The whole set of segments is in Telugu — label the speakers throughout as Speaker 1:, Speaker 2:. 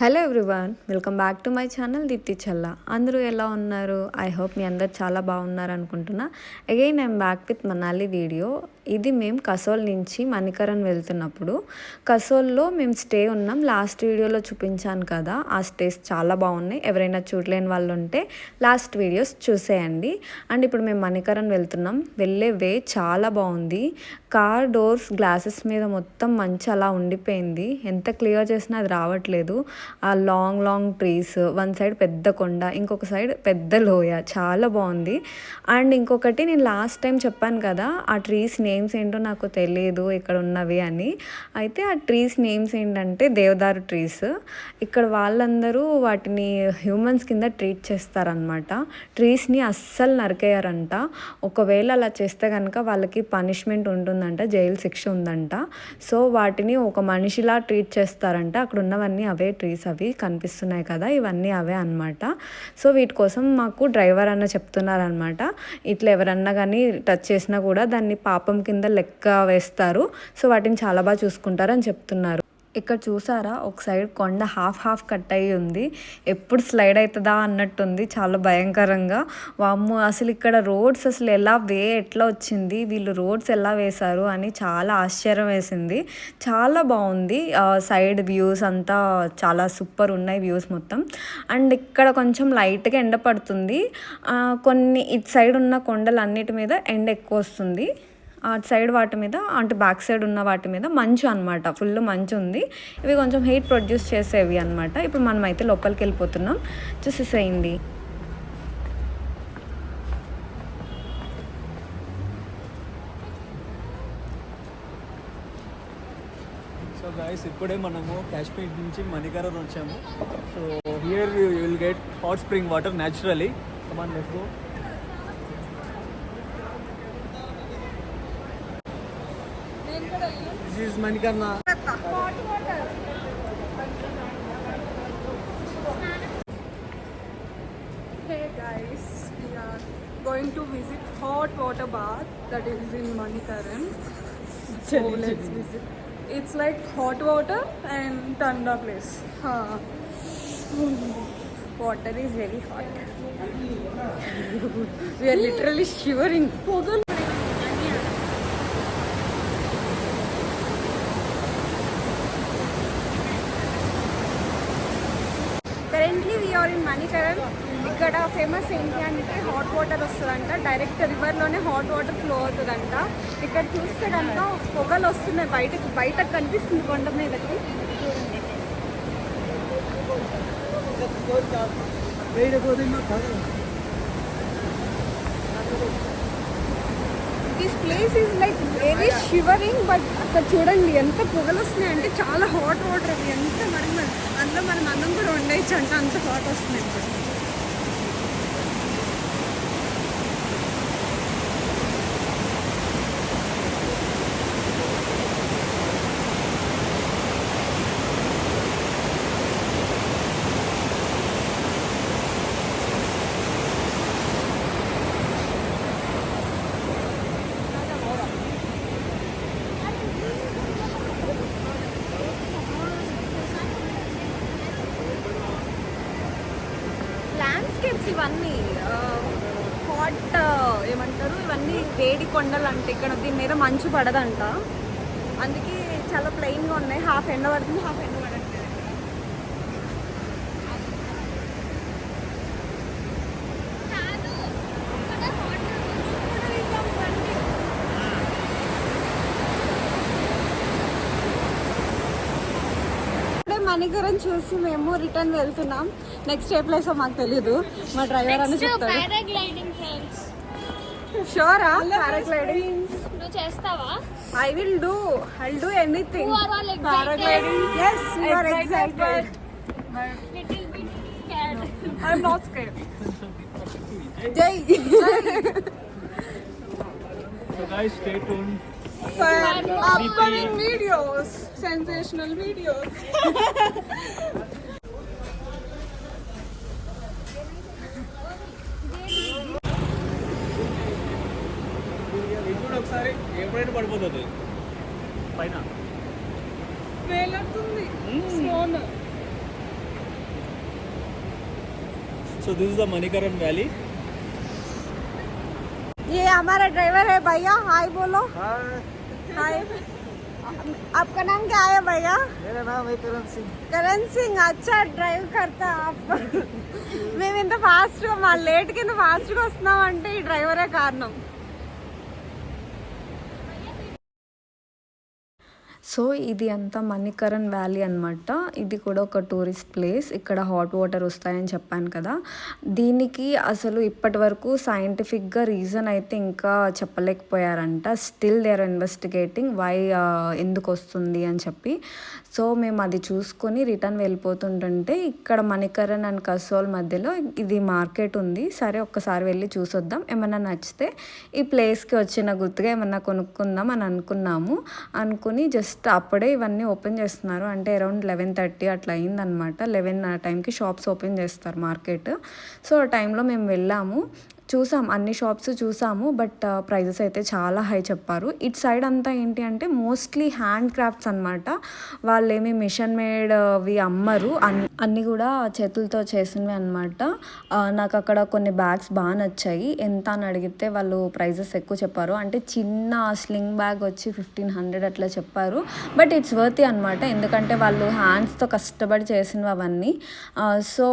Speaker 1: Hello everyone welcome back to my channel Deepthi Challa. అందరూ ఎలా ఉన్నారు? ఐ హోప్ మీ అందరు చాలా బాగున్నారు అనుకుంటున్నా again I'm back with Manali video. ఇది మేము కసోల్ నుంచి మణికరణ్ వెళ్తున్నప్పుడు. కసోల్లో మేము స్టే ఉన్నాం. లాస్ట్ వీడియోలో చూపించాను కదా ఆ స్టేస్ చాలా బాగున్నాయి. ఎవరైనా చూడలేని వాళ్ళు ఉంటే లాస్ట్ వీడియోస్ చూసేయండి. అండ్ ఇప్పుడు మేము మణికరణ్ వెళ్తున్నాం. వెళ్ళే వే చాలా బాగుంది. కార్ డోర్స్ గ్లాసెస్ మీద మొత్తం మంచి అలా ఉండిపోయింది. ఎంత క్లియర్ చేసినా అది రావట్లేదు. ఆ long long trees one side పెద్ద కొండ ఇంకొక సైడ్ పెద్ద లోయ. చాలా బాగుంది. అండ్ ఇంకొకటి నేను లాస్ట్ టైం చెప్పాను కదా ఆ ట్రీస్ నేమ్స్ ఏంటో నాకు తెలియదు ఇక్కడ ఉన్నవి అని. అయితే ఆ ట్రీస్ నేమ్స్ ఏంటంటే దేవదారు ట్రీస్. ఇక్కడ వాళ్ళందరూ వాటిని హ్యూమన్స్ కింద ట్రీట్ చేస్తారనమాట ట్రీస్ని అస్సలు నరికేయారంట. ఒకవేళ అలా చేస్తే కనుక వాళ్ళకి పనిష్మెంట్ ఉంటుందంట జైలు శిక్ష ఉందంట. సో వాటిని ఒక మనిషిలా ట్రీట్ చేస్తారంట. అక్కడ ఉన్నవన్నీ అవే ట్రీస్ అవి కనిపిస్తున్నాయి కదా ఇవన్నీ అవే అనమాట సో వీటి కోసం మాకు డ్రైవర్ అన్న చెప్తున్నారనమాట ఇట్లా ఎవరన్నా కానీ టచ్ చేసినా కూడా దాన్ని పాపం కింద లెక్క వేస్తారు. సో వాటిని చాలా బాగా చూసుకుంటారని చెప్తున్నారు. ఇక్కడ చూసారా? ఒక సైడ్ కొండ హాఫ్ హాఫ్ కట్ అయ్యి ఉంది. ఎప్పుడు స్లైడ్ అవుతుందా అన్నట్టుంది. చాలా భయంకరంగా. వామ్ము అసలు ఇక్కడ రోడ్స్ అసలు ఎలా వే ఎట్లా వచ్చింది? వీళ్ళు రోడ్స్ ఎలా వేశారు అని చాలా ఆశ్చర్యం వేసింది. చాలా బాగుంది. సైడ్ వ్యూస్ అంతా చాలా సూపర్ ఉన్నాయి వ్యూస్ మొత్తం. అండ్ ఇక్కడ కొంచెం లైట్గా ఎండ పడుతుంది. కొన్ని ఇటు సైడ్ ఉన్న కొండలన్నిటి మీద ఎండ ఎక్కువ వస్తుంది. అటు సైడ్ వాటి మీద అంటే బ్యాక్ సైడ్ ఉన్న వాటి మీద మంచు అనమాట ఫుల్ మంచు ఉంది. ఇవి కొంచెం హీట్ ప్రొడ్యూస్ చేసేవి అనమాట ఇప్పుడు మనం అయితే లోపలికి వెళ్ళిపోతున్నాం. చూసేసేయండి
Speaker 2: సో గాయస్ ఇప్పుడే మనము కాశ్మీర్ నుంచి మణికరన్ వచ్చాము. So here you will get hot spring water naturally come on चीज Manikarna
Speaker 3: Hey guys, we are going to visit hot water bath that is in Manikaran. So let's visit. It's like hot water and tundra place. Huh. Water is very hot. we are literally shivering. We are ఇక్కడ ఫేమస్ ఏంటి అంటే హాట్ వాటర్ వస్తుందంట. డైరెక్ట్ రివర్లోనే హాట్ వాటర్ ఫ్లో అవుతుందంట. ఇక్కడ చూస్తే కనుక పొగలు వస్తున్నాయి బయటకు. బయటకు కనిపిస్తుంది కొండ మీదకి. This place is like very shivering but అక్కడ చూడండి ఎంత పొగలు వస్తున్నాయి అంటే చాలా హాట్ వాటర్ అది. ఎంత మరి అందులో మనం అన్నం కూడా వండేయచ్చు అంత హాట్ వస్తుంది ఇప్పుడు. ఇవన్నీ హాట్ ఏమంటారు? ఇవన్నీ వేడి కొండలు అంటే ఇక్కడ దీని మీద మంచు పడదంట. అందుకే చాలా ప్లెయిన్గా ఉన్నాయి. హాఫ్ ఎండ పడుతుంది హాఫ్ ఎండ మణికరం చూసి మేము రిటర్న్ వెళ్తున్నాం. నెక్స్ట్ ఏ ప్లేస్ మాకు తెలియదు మా డ్రైవర్ అని చెప్తాడు. షూరా పారాగ్లైడింగ్
Speaker 4: నువ్వు చేస్తావా?
Speaker 3: I will
Speaker 4: do I do anything?
Speaker 3: Paragliding yes you are excited
Speaker 4: little bit scared
Speaker 3: i'm not scared. Jai.
Speaker 2: So guys stay tune
Speaker 3: for upcoming videos, sensational videos.
Speaker 2: ఒకసారి ఎప్పుడైనా పడిపోతుంది. పైన.
Speaker 3: వేలవుతుంది స్నోన్
Speaker 2: so this is the Manikaran valley
Speaker 3: ये हमारा ड्राइवर है भैया हाय बोलो हाय आपका नाम क्या है भैया
Speaker 2: मेरा नाम है करण सिंह
Speaker 3: करण सिंह अच्छा డ్రైవ్ करता आप మేము ఇంత ఫాస్ట్ మా లేట్ కింద ఫాస్ట్ గా వస్తున్నాం అంటే ఈ డ్రైవరే కారణం
Speaker 1: సో ఇది అంతా మణికరణ్ వ్యాలీ అనమాట ఇది కూడా ఒక టూరిస్ట్ ప్లేస్. ఇక్కడ హాట్ వాటర్ వస్తాయని చెప్పాను కదా. దీనికి అసలు ఇప్పటి వరకు సైంటిఫిక్గా రీజన్ అయితే ఇంకా చెప్పలేకపోయారంట. Still they are investigating why ఎందుకు వస్తుంది అని చెప్పి. సో మేము అది చూసుకొని రిటర్న్ వెళ్ళిపోతుంటుంటే ఇక్కడ మణికరణ్ అండ్ కసోల్ మధ్యలో ఇది మార్కెట్ ఉంది. సరే ఒక్కసారి వెళ్ళి చూసొద్దాం. ఏమన్నా నచ్చితే ఈ ప్లేస్కి వచ్చిన గుర్తుగా ఏమన్నా కొనుక్కుందాం అని అనుకున్నాము. అనుకుని జస్ట్ అప్పుడే ఇవన్నీ ఓపెన్ చేస్తున్నారు. అంటే అరౌండ్ లెవెన్ థర్టీ అట్లా అయిందనమాట లెవెన్ ఆ టైంకి షాప్స్ ఓపెన్ చేస్తారు మార్కెట్. సో ఆ టైంలో మేము వెళ్ళాము. చూసాం అన్ని షాప్స్ చూసాము బట్ ప్రైజెస్ అయితే చాలా హై చెప్పారు. ఇట్ సైడ్ అంతా ఏంటి అంటే మోస్ట్లీ హ్యాండ్ క్రాఫ్ట్స్ అనమాట వాళ్ళేమి మిషన్ మేడ్ అవి అమ్మరు. అన్ని అన్నీ కూడా చేతులతో చేసినవి అనమాట నాకు అక్కడ కొన్ని బ్యాగ్స్ బాగా నచ్చాయి. ఎంత అని అడిగితే వాళ్ళు ప్రైజెస్ ఎక్కువ చెప్పారు. అంటే చిన్న స్లింగ్ బ్యాగ్ వచ్చి ఫిఫ్టీన్ హండ్రెడ్ అట్లా చెప్పారు. బట్ ఇట్స్ వర్తి అనమాట ఎందుకంటే వాళ్ళు హ్యాండ్స్తో కష్టపడి చేసినవి అవన్నీ. సో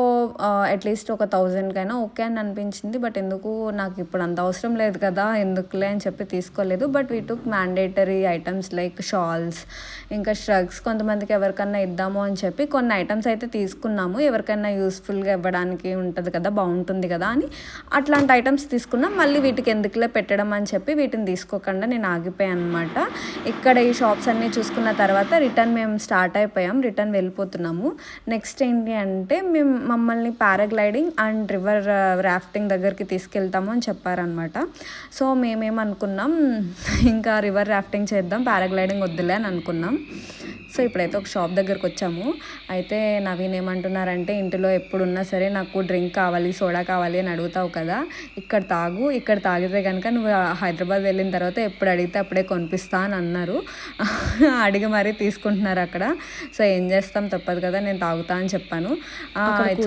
Speaker 1: అట్లీస్ట్ ఒక థౌజండ్కైనా ఓకే అని అనిపించింది. బట్ ఎందుకు నాకు ఇప్పుడు అంత అవసరం లేదు కదా ఎందుకులే అని చెప్పి తీసుకోలేదు. But we took mandatory items like shawls ఇంకా షర్ట్స్ కొంతమందికి ఎవరికన్నా ఇద్దాము అని చెప్పి కొన్ని ఐటమ్స్ అయితే తీసుకున్నాము. ఎవరికైనా యూస్ఫుల్గా ఇవ్వడానికి ఉంటుంది కదా బాగుంటుంది కదా అని అట్లాంటి ఐటమ్స్ తీసుకున్నాం. మళ్ళీ వీటికి ఎందుకులే పెట్టడం అని చెప్పి వీటిని తీసుకోకుండా నేను ఆగిపోయాను అనమాట ఇక్కడ ఈ షాప్స్ అన్నీ చూసుకున్న తర్వాత రిటర్న్ మేము స్టార్ట్ అయిపోయాం రిటర్న్ వెళ్ళిపోతున్నాము. నెక్స్ట్ ఏంటి అంటే మేము మమ్మల్ని పారాగ్లైడింగ్ అండ్ రివర్ రాఫ్టింగ్ దగ్గరికి తీసుకెళ్తాము అని చెప్పారనమాట. సో మేమేమనుకున్నాం ఇంకా రివర్ రాఫ్టింగ్ చేద్దాం పారాగ్లైడింగ్ వద్దులే అని అనుకున్నాం. సో ఇప్పుడైతే ఒక షాప్ దగ్గరకు వచ్చాము. అయితే నవీన్ ఏమంటున్నారంటే ఇంటిలో ఎప్పుడున్నా సరే నాకు డ్రింక్ కావాలి సోడా కావాలి అని అడుగుతావు కదా ఇక్కడ తాగు ఇక్కడ తాగితే కనుక నువ్వు హైదరాబాద్ వెళ్ళిన తర్వాత ఎప్పుడు అడిగితే అప్పుడే కొనిపిస్తా అని అన్నారు. అడిగి మరీ తీసుకుంటున్నారు అక్కడ. సో ఏం చేస్తాం తప్పదు కదా నేను తాగుతా అని చెప్పాను.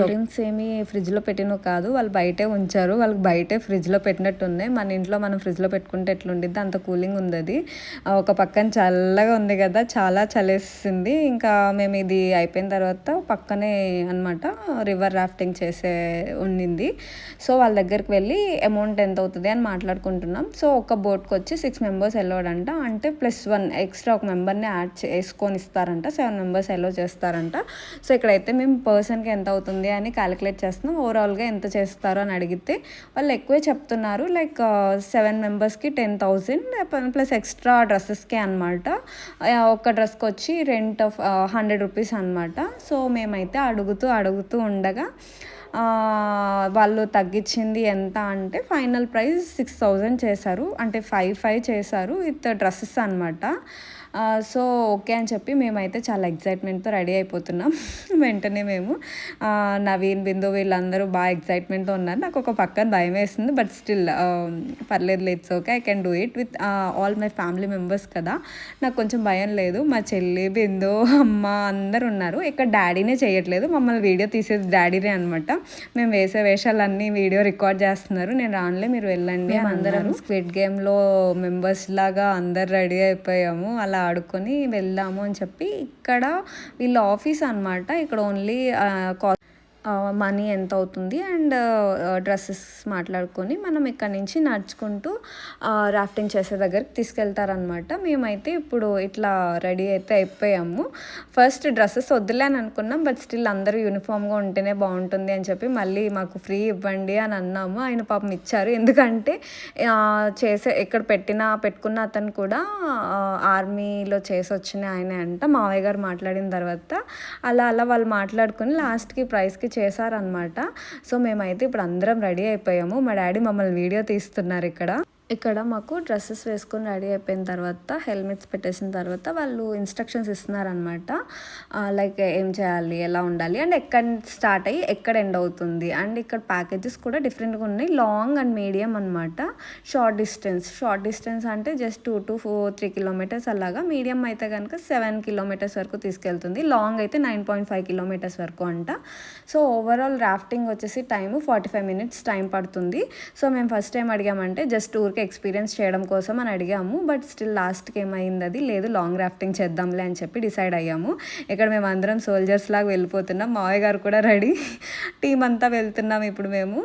Speaker 1: డ్రింక్స్ ఏమి ఫ్రిడ్జ్లో పెట్టినవి కాదు వాళ్ళు బయటే ఉంచారు. వాళ్ళకి బయటే ఫ్రిడ్జ్లో పెట్టినట్టు ఉంది మన ఇంట్లో మనం ఫ్రిడ్జ్లో పెట్టుకుంటే ఎట్లుండిద్ది? అంత కూలింగ్ ఉంది అది. ఒక పక్కన చల్లగా ఉంది కదా చాలా చలేసింది ఇంకా మేము ఇది అయిపోయిన తర్వాత పక్కనే అనమాట రివర్ రాఫ్టింగ్ చేసే ఉండింది. సో వాళ్ళ దగ్గరికి వెళ్ళి అమౌంట్ ఎంత అవుతుంది అని మాట్లాడుకుంటున్నాం. సో ఒక బోట్కి వచ్చి సిక్స్ మెంబర్స్ వెళ్ళాడంట అంటే. ప్లస్ వన్ ఎక్స్ట్రా ఒక మెంబర్ని యాడ్ చేసుకొని ఇస్తారంట. సెవెన్ మెంబర్స్ ఎలో చేస్తారంట. సో ఇక్కడైతే మేము పర్సన్కి ఎంత అవుతుంది అని క్యాలిక్యులేట్ చేస్తున్నాం. ఓవరాల్గా ఎంత చేస్తారు అని అడిగితే వాళ్ళు ఎక్కువే చెప్తున్నారు. లైక్ సెవెన్ మెంబర్స్కి టెన్ థౌజండ్ ప్లస్ ఎక్స్ట్రా డ్రెస్సెస్కే అనమాట ఒక డ్రెస్కి వచ్చి రెంట్ ఆఫ్ హండ్రెడ్ రూపీస్ అనమాట సో మేమైతే అడుగుతూ అడుగుతూ ఉండగా వాళ్ళు తగ్గించింది ఎంత అంటే ఫైనల్ ప్రైస్ సిక్స్ థౌజండ్ చేశారు. అంటే ఫైవ్ ఫైవ్ చేశారు విత్ డ్రెస్సెస్ అనమాట సో ఓకే అని చెప్పి మేమైతే చాలా ఎగ్జైట్మెంట్తో రెడీ అయిపోతున్నాం. వెంటనే మేము నవీన్ బిందు వీళ్ళందరూ బాగా ఎగ్జైట్మెంట్తో ఉన్నారు. నాకు ఒక పక్కన భయం వేస్తుంది బట్ స్టిల్ పర్లేదు it's okay I can do it with all my family members కదా. నాకు కొంచెం భయం లేదు. మా చెల్లి బిందు అమ్మ అందరు ఉన్నారు. ఇక్కడ డాడీనే చేయట్లేదు. మమ్మల్ని వీడియో తీసేది డాడీనే అనమాట మేము వేసే వేషాలన్నీ వీడియో రికార్డ్ చేస్తున్నారు. నేను రానులే మీరు వెళ్ళండి అందరం స్క్విడ్ గేమ్లో మెంబర్స్ లాగా అందరు రెడీ అయిపోయాము. అలా ఆడుకొని వెళ్దాము అని చెప్పి ఇక్కడ వీళ్ళ ఆఫీస్ అనమాట ఇక్కడ ఓన్లీ మనీ ఎంత అవుతుంది అండ్ డ్రెస్సెస్ మాట్లాడుకొని మనం ఇక్కడ నుంచి నడుచుకుంటూ రాఫ్టింగ్ చేసే దగ్గరికి తీసుకెళ్తారనమాట మేమైతే ఇప్పుడు ఇట్లా రెడీ అయితే అయిపోయాము. ఫస్ట్ డ్రెస్సెస్ వద్దులే అని అనుకున్నాం బట్ స్టిల్ అందరూ యూనిఫామ్గా ఉంటేనే బాగుంటుంది అని చెప్పి మళ్ళీ మాకు ఫ్రీ ఇవ్వండి అని అన్నాము. ఆయన పాపం ఇచ్చారు. ఎందుకంటే చేసే ఎక్కడ పెట్టిన పెట్టుకున్న అతను కూడా ఆర్మీలో చేసి వచ్చిన ఆయనే అంట. మావయ్య గారు మాట్లాడిన తర్వాత అలా అలా వాళ్ళు మాట్లాడుకుని లాస్ట్కి ప్రైస్కి చేశారనమాట సో మేమైతే ఇప్పుడు అందరం రెడీ అయిపోయాము. మా డాడీ మమ్మల్ని వీడియో తీస్తున్నారు ఇక్కడ. ఇక్కడ మాకు డ్రెస్సెస్ వేసుకొని రెడీ అయిపోయిన తర్వాత హెల్మెట్స్ పెట్టేసిన తర్వాత వాళ్ళు ఇన్స్ట్రక్షన్స్ ఇస్తున్నారనమాట లైక్ ఏం చేయాలి ఎలా ఉండాలి అండ్ ఎక్కడ స్టార్ట్ అయ్యి ఎక్కడ ఎండ్ అవుతుంది అండ్ ఇక్కడ ప్యాకేజెస్ కూడా డిఫరెంట్గా ఉన్నాయి. లాంగ్ అండ్ మీడియం అనమాట షార్ట్ డిస్టెన్స్ షార్ట్ డిస్టెన్స్ అంటే just two to four three kilometres అలాగా. మీడియం అయితే కనుక సెవెన్ కిలోమీటర్స్ వరకు తీసుకెళ్తుంది. లాంగ్ అయితే నైన్ పాయింట్ ఫైవ్ కిలోమీటర్స్ వరకు అంట. సో ఓవరాల్ రాఫ్టింగ్ వచ్చేసి time forty five minutes time పడుతుంది. సో మేము ఫస్ట్ టైం అడిగామంటే జస్ట్ ఊరికి ఎక్స్పీరియన్స్ చేయడం కోసం అని అడిగాము. బట్ స్టిల్ లాస్ట్కి ఏమైంది అది? లేదు లాంగ్ రాఫ్టింగ్ చేద్దాంలే అని చెప్పి డిసైడ్ అయ్యాము. ఇక్కడ మేము అందరం సోల్జర్స్ లాగా వెళ్ళిపోతున్నాం. మావయ్య గారు కూడా రెడీ టీం అంతా వెళ్తున్నాం ఇప్పుడు మేము.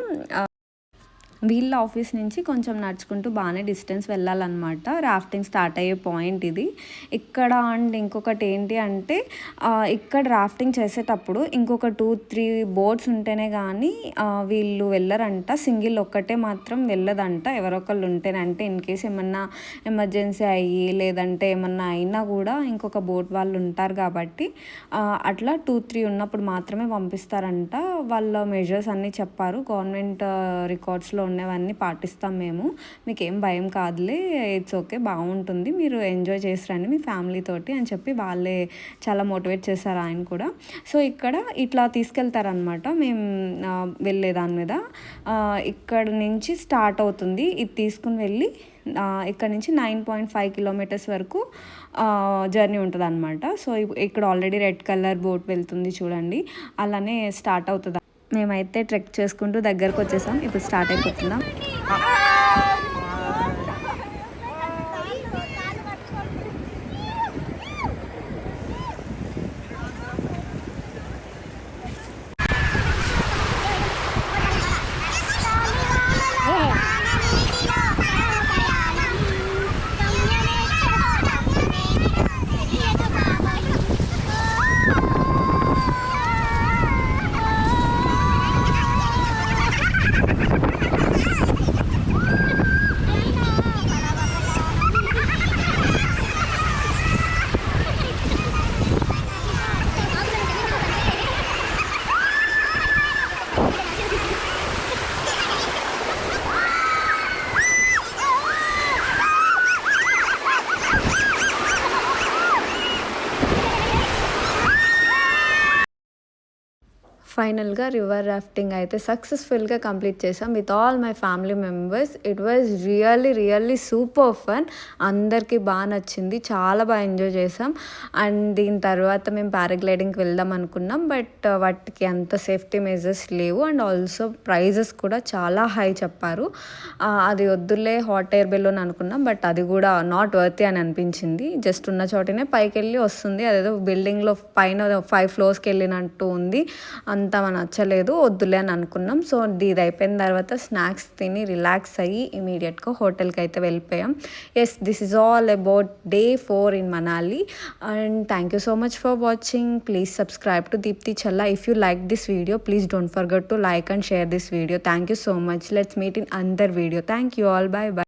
Speaker 1: వీళ్ళ ఆఫీస్ నుంచి కొంచెం నడుచుకుంటూ బాగానే డిస్టెన్స్ వెళ్ళాలన్నమాట. రాఫ్టింగ్ స్టార్ట్ అయ్యే పాయింట్ ఇది. ఇక్కడ అండ్ ఇంకొకటి ఏంటి అంటే ఇక్కడ రాఫ్టింగ్ చేసేటప్పుడు ఇంకొక టూ త్రీ బోట్స్ ఉంటేనే కానీ వీళ్ళు వెళ్ళరంట. సింగిల్ ఒక్కటే మాత్రం వెళ్ళదంట. ఎవరొకళ్ళు ఉంటేనే. అంటే ఇన్ కేస్ ఏమన్నా ఎమర్జెన్సీ అయ్యి లేదంటే ఏమన్నా అయినా కూడా ఇంకొక బోట్ వాళ్ళు ఉంటారు కాబట్టి అట్లా టూ త్రీ ఉన్నప్పుడు మాత్రమే పంపిస్తారంట. వాళ్ళ మెజర్స్ అన్నీ చెప్పారు. గవర్నమెంట్ రికార్డ్స్లో ఉన్నవన్నీ పాటిస్తాం మేము. మీకు ఏం భయం కాదులే ఇట్స్ ఓకే బాగుంటుంది. మీరు ఎంజాయ్ చేసి రండి మీ ఫ్యామిలీ తోటి అని చెప్పి వాళ్ళే చాలా మోటివేట్ చేశారు ఆయన కూడా. సో ఇక్కడ ఇట్లా తీసుకెళ్తారనమాట మేము వెళ్ళే దాని మీద. ఇక్కడ నుంచి స్టార్ట్ అవుతుంది. ఇది తీసుకుని వెళ్ళి ఇక్కడ నుంచి నైన్ పాయింట్ ఫైవ్ కిలోమీటర్స్ వరకు జర్నీ ఉంటుంది అనమాట సో ఇక్కడ ఆల్రెడీ రెడ్ కలర్ బోట్ వెళ్తుంది చూడండి. అలానే స్టార్ట్ అవుతుంది. మేమైతే ట్రెక్ చేసుకుంటూ దగ్గరకు వచ్చేసాం ఇప్పుడు స్టార్ట్ అయిపోతున్నాం. ఫైనల్గా రివర్ రాఫ్టింగ్ అయితే సక్సెస్ఫుల్గా కంప్లీట్ చేసాం with all my family members. It was really really super fun అందరికీ బాగా నచ్చింది. చాలా బాగా ఎంజాయ్ చేసాం అండ్ దీని తర్వాత మేము పారాగ్లైడింగ్కి వెళ్దాం అనుకున్నాం. బట్ uh, వాటికి అంత సేఫ్టీ మెజర్స్ లేవు. అండ్ ఆల్సో ప్రైజెస్ కూడా చాలా హై చెప్పారు. Uh, అది వద్దులే హాట్ ఎయిర్ బెలూన్ అనుకున్నాం. బట్ అది కూడా నాట్ వర్తి అని అనిపించింది. జస్ట్ ఉన్న చోటనే పైకి వెళ్ళి వస్తుంది. అదేదో బిల్డింగ్లో పైన ఫైవ్ ఫ్లోర్స్కి వెళ్ళినట్టు ఉంది. అంత మన నచ్చలేదు వద్దులే అని అనుకున్నాం. సో ఇది అయిపోయిన తర్వాత స్నాక్స్ తిని రిలాక్స్ అయ్యి ఇమీడియట్గా హోటల్కి అయితే వెళ్ళిపోయాం. Yes this is all about day four in Manali and thank you so much for watching please subscribe to Deepthi Challa if you like this video please don't forget to like and share this video thank you so much let's meet in another video thank you all bye bye